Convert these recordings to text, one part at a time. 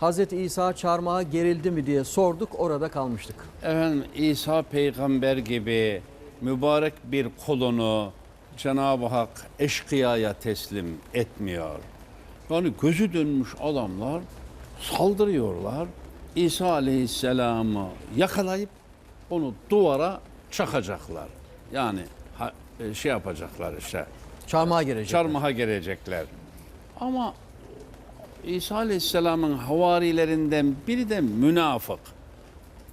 Hazreti İsa çarmıha gerildi mi diye sorduk orada kalmıştık. Efendim İsa peygamber gibi mübarek bir kulunu Cenab-ı Hak eşkıyaya teslim etmiyor. Yani gözü dönmüş adamlar saldırıyorlar. İsa aleyhisselamı yakalayıp onu duvara çakacaklar. Yani e, şey yapacaklar işte Çarmıha gelecek. çarmıha gelecekler. Ama İsa Aleyhisselam'ın havarilerinden biri de münafık.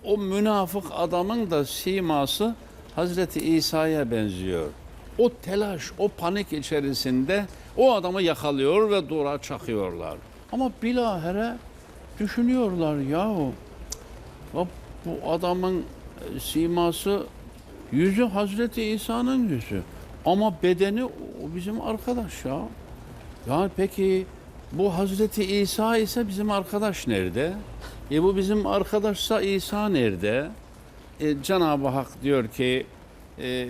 O münafık adamın da siması Hazreti İsa'ya benziyor. O telaş, o panik içerisinde o adamı yakalıyor ve dura çakıyorlar. Ama bilahare düşünüyorlar yahu ya bu adamın e, siması yüzü Hazreti İsa'nın yüzü. Ama bedeni o bizim arkadaş ya. Yani peki bu Hazreti İsa ise bizim arkadaş nerede? E bu bizim arkadaşsa İsa nerede? E, Cenab-ı Hak diyor ki e,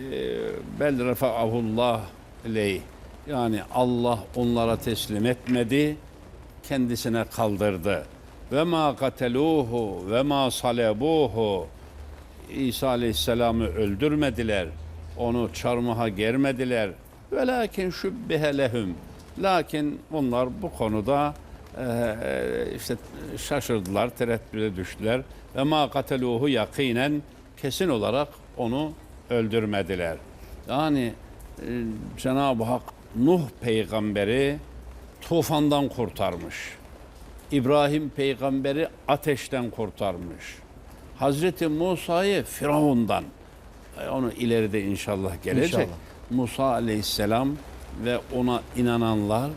bel refa'ahullah ley. Yani Allah onlara teslim etmedi, kendisine kaldırdı. Ve ma kateluhu ve ma salebuhu. İsa Aleyhisselam'ı öldürmediler. Onu çarmıha germediler. Ve lakin şübbihe lehum. Lakin onlar bu konuda eee, işte şaşırdılar, tereddüde düştüler. Ve ma kateluhu yakinen kesin olarak onu öldürmediler. Yani e, Cenab-ı Hak Nuh peygamberi tufandan kurtarmış. İbrahim peygamberi ateşten kurtarmış. Hazreti Musa'yı Firavundan e, onu ileride inşallah gelecek. İnşallah. Musa aleyhisselam ve ona inananlar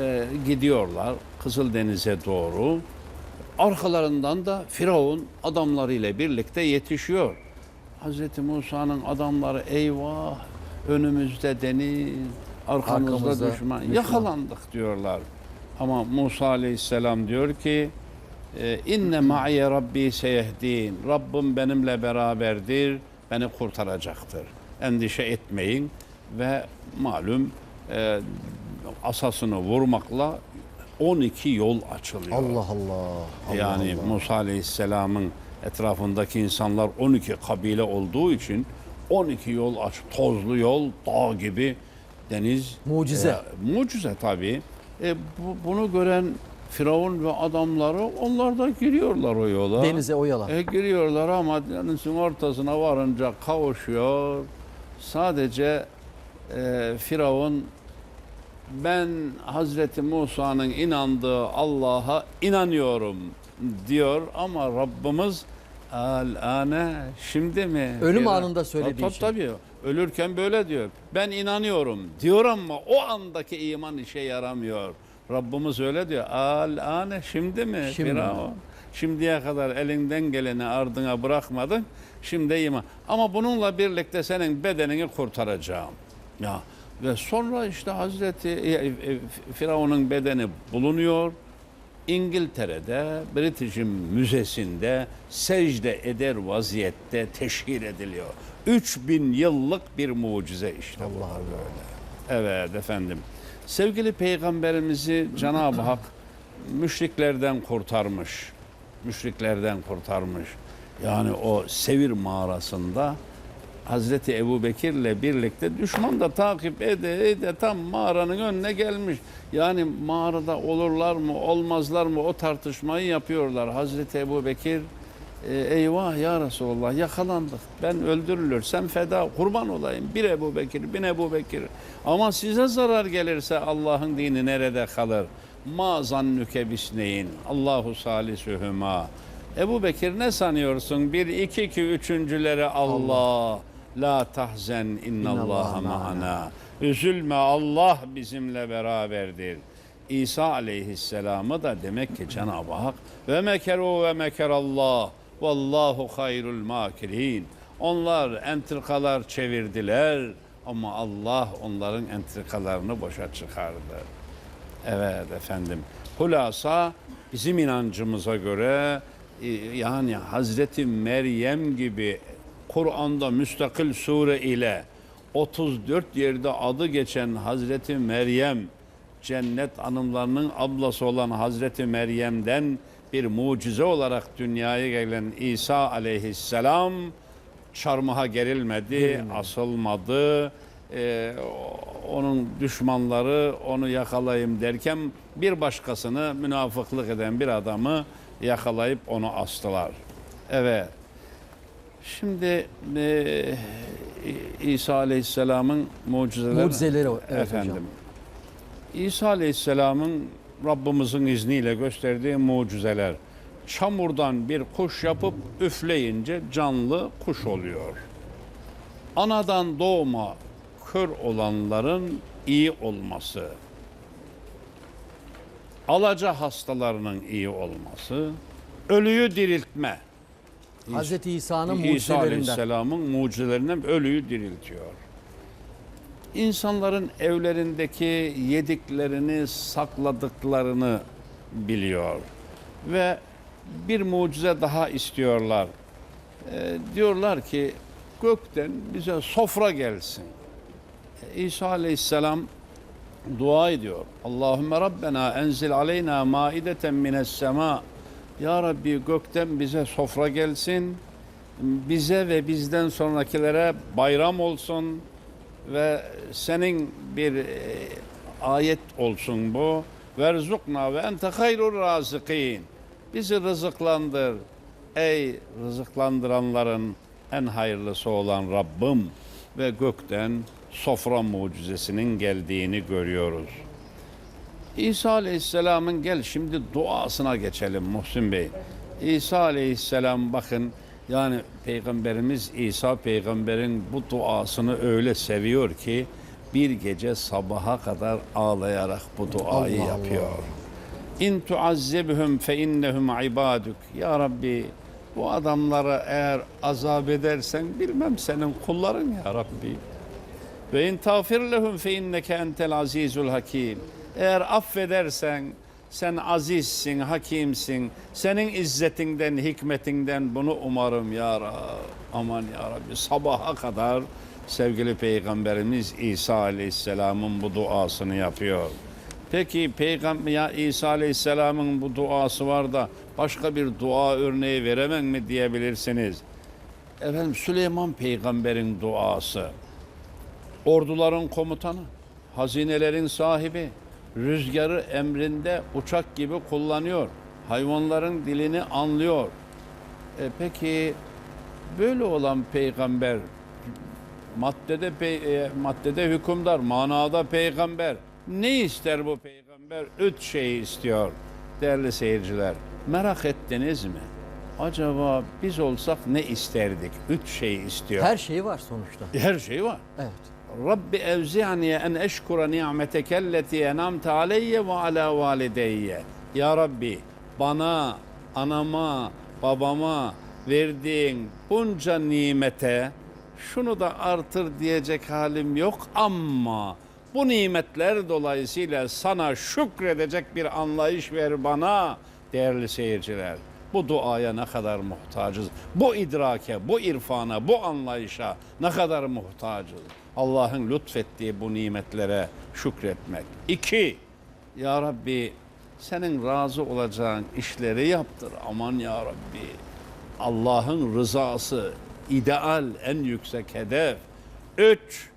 e, gidiyorlar Kızıldeniz'e doğru. Arkalarından da Firavun adamlarıyla birlikte yetişiyor. Hazreti Musa'nın adamları eyvah önümüzde deniz, arkamızda, Arkamızda düşman. düşman. Yakalandık diyorlar. Ama Musa aleyhisselam diyor ki e, inne ma'iye rabbi seyehdin. Rabbim benimle beraberdir, beni kurtaracaktır. Endişe etmeyin ve malum e, asasını vurmakla 12 yol açılıyor. Allah Allah. Allah Yani Allah. Musa Aleyhisselam'ın etrafındaki insanlar 12 kabile olduğu için 12 yol aç, tozlu yol, dağ gibi deniz. Mucize. E, mucize tabii. E, bu, bunu gören Firavun ve adamları onlar da giriyorlar o yola. Denize oyalan. E, giriyorlar ama denizin ortasına varınca kavuşuyor. Sadece e, Firavun ben Hazreti Musa'nın inandığı Allah'a inanıyorum diyor ama Rabbimiz al-ane şimdi mi? Ölüm Firavun- anında söylediği tabii, şey. Tabii ölürken böyle diyor. Ben inanıyorum diyor ama o andaki iman işe yaramıyor. Rabbimiz öyle diyor. Al-ane şimdi mi? Şimdi? Firavun? Şimdiye kadar elinden geleni ardına bırakmadın. Şimdi iman. Ama bununla birlikte senin bedenini kurtaracağım. Ya ve sonra işte Hazreti e, e, Firavun'un bedeni bulunuyor. İngiltere'de British'in müzesinde secde eder vaziyette teşhir ediliyor. 3000 yıllık bir mucize işte. Allah Allah. Evet efendim. Sevgili peygamberimizi Cenab-ı Hak müşriklerden kurtarmış. Müşriklerden kurtarmış. Yani o Sevir mağarasında Hazreti Ebu Bekir'le birlikte düşman da takip ede ede tam mağaranın önüne gelmiş. Yani mağarada olurlar mı olmazlar mı o tartışmayı yapıyorlar. Hazreti Ebu Bekir e, eyvah ya Resulallah yakalandık. Ben öldürülürsem feda kurban olayım. Bir Ebu Bekir, bin Ebu Bekir. Ama size zarar gelirse Allah'ın dini nerede kalır? Ma zannüke bisneyin. Allahu salisuhuma. Ebu Bekir ne sanıyorsun? Bir, iki, iki, üçüncüleri Allah. La tahzen innallaha ma'ana. Üzülme Allah bizimle beraberdir. İsa aleyhisselamı da demek ki Cenab-ı Hak ve mekeru ve mekerallah vallahu hayrul makirin. Onlar entrikalar çevirdiler ama Allah onların entrikalarını boşa çıkardı. Evet efendim. Hulasa bizim inancımıza göre e, yani Hazreti Meryem gibi Kur'an'da müstakil sure ile 34 yerde adı geçen Hazreti Meryem cennet hanımlarının ablası olan Hazreti Meryem'den bir mucize olarak dünyaya gelen İsa aleyhisselam çarmıha gerilmedi, asılmadı. Ee, onun düşmanları onu yakalayayım derken bir başkasını münafıklık eden bir adamı yakalayıp onu astılar. Evet. Şimdi e, İsa Aleyhisselam'ın mucizeleri, Mucizeleri o, evet efendim. hocam. İsa Aleyhisselam'ın Rabbimizin izniyle gösterdiği mucizeler. Çamurdan bir kuş yapıp üfleyince canlı kuş oluyor. Anadan doğma kör olanların iyi olması. Alaca hastalarının iyi olması. Ölüyü diriltme. Hazreti İsa'nın İsa mucizelerinden. Aleyhisselam'ın mucizelerinden ölüyü diriltiyor. İnsanların evlerindeki yediklerini, sakladıklarını biliyor. Ve bir mucize daha istiyorlar. Ee, diyorlar ki gökten bize sofra gelsin. Ee, İsa Aleyhisselam dua ediyor. Allahümme Rabbena enzil aleyna maideten mines sema. Ya Rabbi gökten bize sofra gelsin. Bize ve bizden sonrakilere bayram olsun ve senin bir e, ayet olsun bu. Verzukna ve ente hayrur razıkin. Bizi rızıklandır. Ey rızıklandıranların en hayırlısı olan Rabbim ve gökten sofra mucizesinin geldiğini görüyoruz. İsa Aleyhisselam'ın gel şimdi duasına geçelim Muhsin Bey. İsa Aleyhisselam bakın yani Peygamberimiz İsa Peygamber'in bu duasını öyle seviyor ki bir gece sabaha kadar ağlayarak bu duayı Allah yapıyor. İn tuazzibhum fe innehum ibaduk. Ya Rabbi bu adamlara eğer azap edersen bilmem senin kulların ya Rabbi. Ve in tağfir lehum fe inneke entel azizul hakim. Eğer affedersen sen azizsin, hakimsin. Senin izzetinden, hikmetinden bunu umarım ya Rab. Aman ya Rabbi sabaha kadar sevgili Peygamberimiz İsa Aleyhisselam'ın bu duasını yapıyor. Peki Peygamber ya İsa Aleyhisselam'ın bu duası var da başka bir dua örneği veremem mi diyebilirsiniz. Efendim Süleyman Peygamber'in duası orduların komutanı, hazinelerin sahibi, rüzgarı emrinde uçak gibi kullanıyor. Hayvanların dilini anlıyor. E peki böyle olan peygamber maddede pey- e, maddede hükümdar, manada peygamber. Ne ister bu peygamber? Üç şeyi istiyor. Değerli seyirciler, merak ettiniz mi? Acaba biz olsak ne isterdik? Üç şey istiyor. Her şeyi var sonuçta. Her şey var. Evet. Rabbi evzi'ni en eşkura ni'meteke elleti enamte aleyye ve ala valideyye. Ya Rabbi bana, anama, babama verdiğin bunca nimete şunu da artır diyecek halim yok ama bu nimetler dolayısıyla sana şükredecek bir anlayış ver bana değerli seyirciler. Bu duaya ne kadar muhtacız. Bu idrake, bu irfana, bu anlayışa ne kadar muhtacız. Allah'ın lütfettiği bu nimetlere şükretmek. İki, Ya Rabbi senin razı olacağın işleri yaptır. Aman Ya Rabbi. Allah'ın rızası ideal, en yüksek hedef. Üç,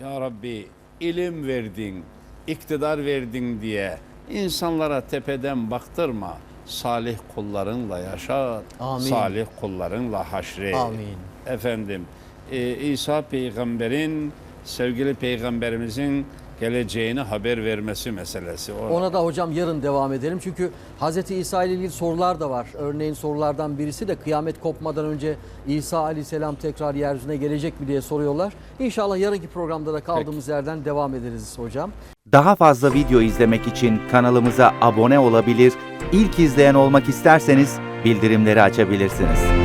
ya Rabbi ilim verdin, iktidar verdin diye insanlara tepeden baktırma. Salih kullarınla yaşat, Amin. salih kullarınla haşret. Amin. Efendim, e, İsa peygamberin, sevgili peygamberimizin geleceğini haber vermesi meselesi. O- Ona da hocam yarın devam edelim. Çünkü Hazreti İsa ile ilgili sorular da var. Örneğin sorulardan birisi de kıyamet kopmadan önce İsa Aleyhisselam tekrar yeryüzüne gelecek mi diye soruyorlar. İnşallah yarınki programda da kaldığımız yerden devam ederiz hocam. Daha fazla video izlemek için kanalımıza abone olabilir, ilk izleyen olmak isterseniz bildirimleri açabilirsiniz.